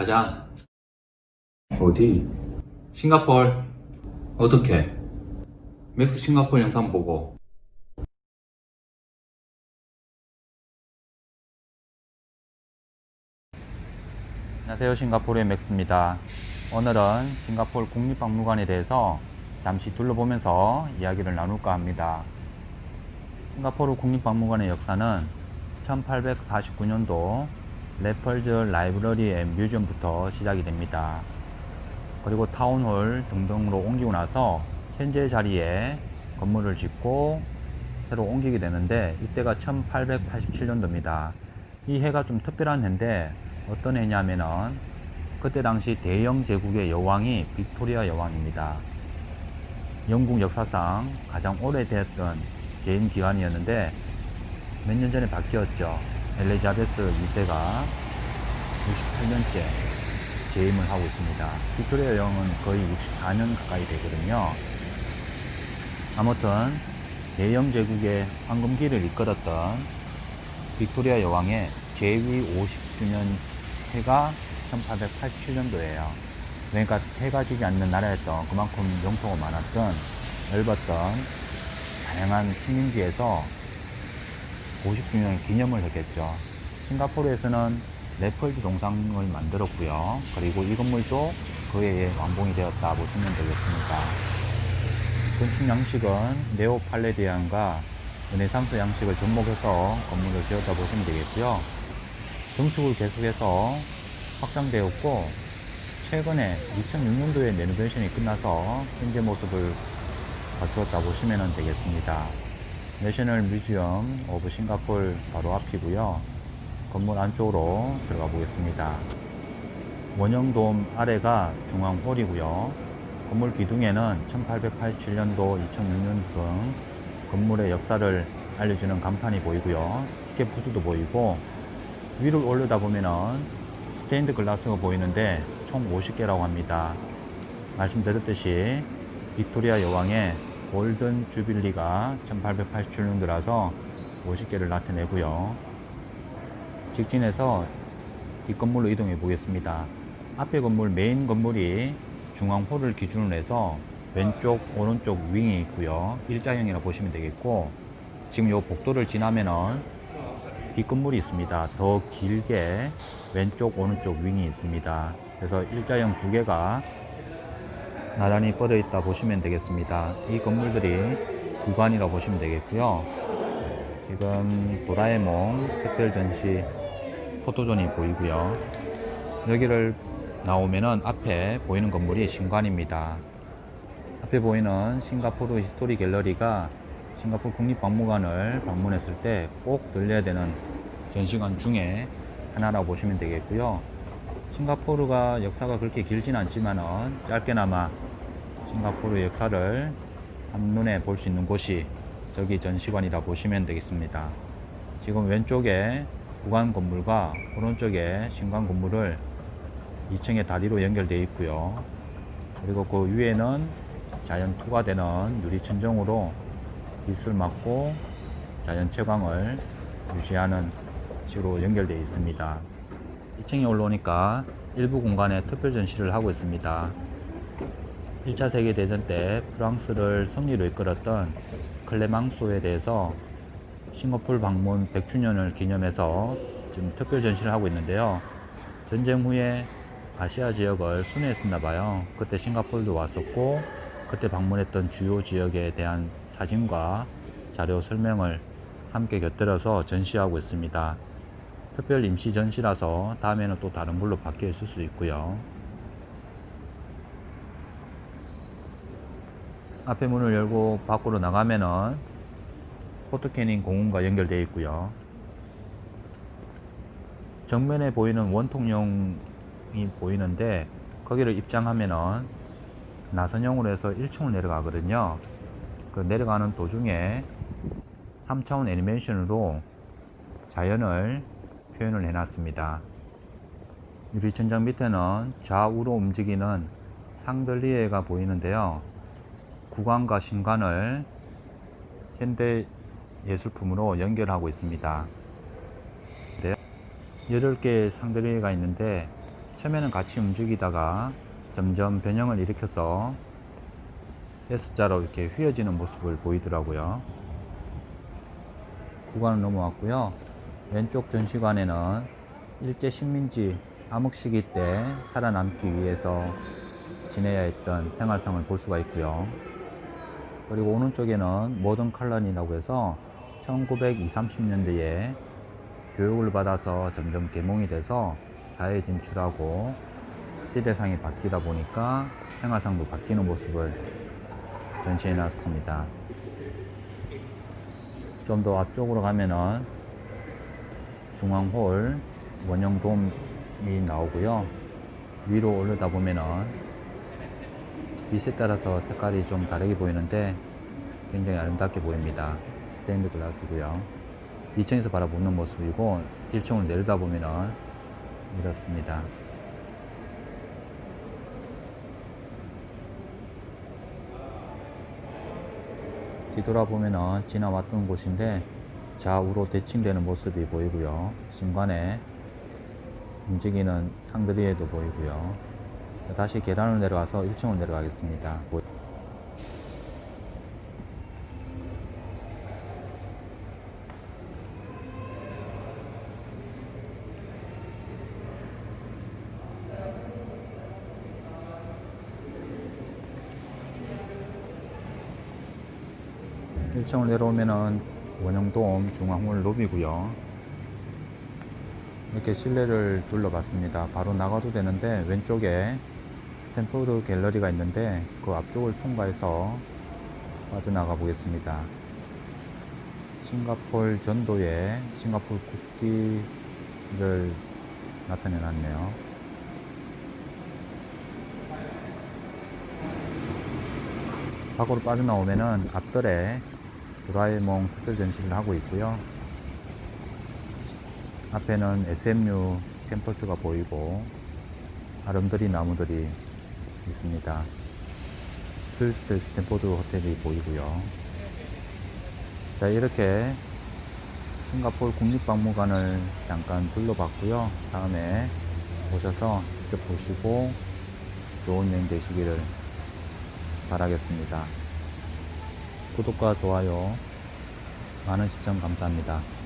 가자. 어디? 싱가폴. 어떻게? 맥스 싱가폴 영상 보고. 안녕하세요. 싱가포르의 맥스입니다. 오늘은 싱가포르 국립박물관에 대해서 잠시 둘러보면서 이야기를 나눌까 합니다. 싱가포르 국립박물관의 역사는 1849년도 레펄즈 라이브러리 앤 뮤지엄부터 시작이 됩니다. 그리고 타운홀 등등으로 옮기고 나서 현재 자리에 건물을 짓고 새로 옮기게 되는데 이때가 1887년도입니다. 이 해가 좀 특별한 해인데 어떤 해냐면은 그때 당시 대영 제국의 여왕이 빅토리아 여왕입니다. 영국 역사상 가장 오래됐던 재임 기간이었는데 몇 년 전에 바뀌었죠. 엘리자베스 2세가 68년째 재임을 하고 있습니다. 빅토리아 여왕은 거의 64년 가까이 되거든요. 아무튼 대영 제국의 황금기를 이끌었던 빅토리아 여왕의 재위 50주년 해가 1887년도예요. 그러니까 해가 지지 않는 나라였던 그만큼 영토가 많았던 넓었던 다양한 식민지에서 50주년 기념을 했겠죠. 싱가포르에서는 레펄즈 동상을 만들었고요. 그리고 이 건물도 그 해에 완공이 되었다 보시면 되겠습니다. 건축 양식은 네오 팔레디안과 르네상스 양식을 접목해서 건물을 지었다 보시면 되겠고요. 정축을 계속해서 확장되었고 최근에 2006년도에 레노베이션이 끝나서 현재 모습을 갖추었다 보시면 되겠습니다. 내셔널 뮤지엄 오브 싱가폴 바로 앞이고요. 건물 안쪽으로 들어가 보겠습니다. 원형돔 아래가 중앙홀이고요. 건물 기둥에는 1887년도, 2006년 등 건물의 역사를 알려주는 간판이 보이고요. 티켓 부스도 보이고 위를 올려다 보면은 스테인드 글라스가 보이는데 총 50개라고 합니다. 말씀드렸듯이 빅토리아 여왕의 골든 주빌리가 1887년도라서 50개를 나타내고요. 직진해서 뒷건물로 이동해 보겠습니다. 앞에 건물 메인 건물이 중앙홀을 기준으로 해서 왼쪽 오른쪽 윙이 있고요. 일자형이라 보시면 되겠고 지금 요 복도를 지나면은 뒷건물이 있습니다. 더 길게 왼쪽 오른쪽 윙이 있습니다. 그래서 일자형 두 개가 나란히 뻗어 있다 보시면 되겠습니다. 이 건물들이 구간이라 보시면 되겠고요. 지금 도라에몽 특별 전시 포토존이 보이고요. 여기를 나오면은 앞에 보이는 건물이 신관입니다. 앞에 보이는 싱가포르 히스토리 갤러리가 싱가포르 국립박물관을 방문했을 때 꼭 들려야 되는 전시관 중에 하나라고 보시면 되겠고요. 싱가포르가 역사가 그렇게 길진 않지만은 짧게나마 싱가포르 역사를 한눈에 볼 수 있는 곳이 저기 전시관이라 보시면 되겠습니다. 지금 왼쪽에 구간 건물과 오른쪽에 신관 건물을 2층의 다리로 연결되어 있고요. 그리고 그 위에는 자연 투과되는 유리 천정으로 빛을 막고 자연 채광을 유지하는 식으로 연결되어 있습니다. 2층에 올라오니까 일부 공간에 특별 전시를 하고 있습니다. 1차 세계대전 때 프랑스를 승리로 이끌었던 클레망소에 대해서 싱가폴 방문 100주년을 기념해서 지금 특별 전시를 하고 있는데요. 전쟁 후에 아시아 지역을 순회했었나 봐요. 그때 싱가폴도 왔었고 그때 방문했던 주요 지역에 대한 사진과 자료 설명을 함께 곁들여서 전시하고 있습니다. 특별 임시 전시라서 다음에는 또 다른 걸로 바뀌어 있을 수 있고요. 앞에 문을 열고 밖으로 나가면은 포토캐닝 공원과 연결되어 있고요. 정면에 보이는 원통령이 보이는데 거기를 입장하면은 나선형으로 해서 1층으로 내려가거든요. 그 내려가는 도중에 3차원 애니메이션으로 자연을 표현을 해놨습니다. 유리천장 밑에는 좌우로 움직이는 상들리에가 보이는데요. 구간과 신관을 현대 예술품으로 연결하고 있습니다. 8개의 상들리에가 있는데 처음에는 같이 움직이다가 점점 변형을 일으켜서 S자로 이렇게 휘어지는 모습을 보이더라고요. 구간을 넘어왔고요. 왼쪽 전시관에는 일제 식민지 암흑 시기 때 살아남기 위해서 지내야 했던 생활상을 볼 수가 있고요. 그리고 오른쪽에는 모던 칼런이라고 해서 1920, 30년대에 교육을 받아서 점점 계몽이 돼서 사회에 진출하고 시대상이 바뀌다 보니까 생활상도 바뀌는 모습을 전시해 놨습니다. 좀 더 앞쪽으로 가면은 중앙홀 원형돔이 나오고요. 위로 올르다 보면은 빛에 따라서 색깔이 좀 다르게 보이는데 굉장히 아름답게 보입니다. 스테인드 글라스고요. 2층에서 바라보는 모습이고 1층을 내려다 보면은 이렇습니다. 뒤돌아보면은 지나왔던 곳인데 좌우로 대칭되는 모습이 보이고요. 신관에 움직이는 상들이에도 보이고요. 자, 다시 계단을 내려와서 1층으로 내려가겠습니다. 보- 1층을 내려오면은 원형돔 중앙홀 로비고요. 이렇게 실내를 둘러봤습니다. 바로 나가도 되는데 왼쪽에 스탠포드 갤러리가 있는데 그 앞쪽을 통과해서 빠져나가 보겠습니다. 싱가폴 전도에 싱가폴 국기를 나타내 놨네요. 밖으로 빠져나오면은 앞뜰에 도라에몽 특별 전시를 하고 있고요. 앞에는 SMU 캠퍼스가 보이고 아름드리 나무들이 있습니다. 스위스트 스탠포드 호텔이 보이고요. 자 이렇게 싱가포르 국립박물관을 잠깐 둘러봤고요. 다음에 오셔서 직접 보시고 좋은 여행 되시기를 바라겠습니다. 구독과 좋아요 많은 시청 감사합니다.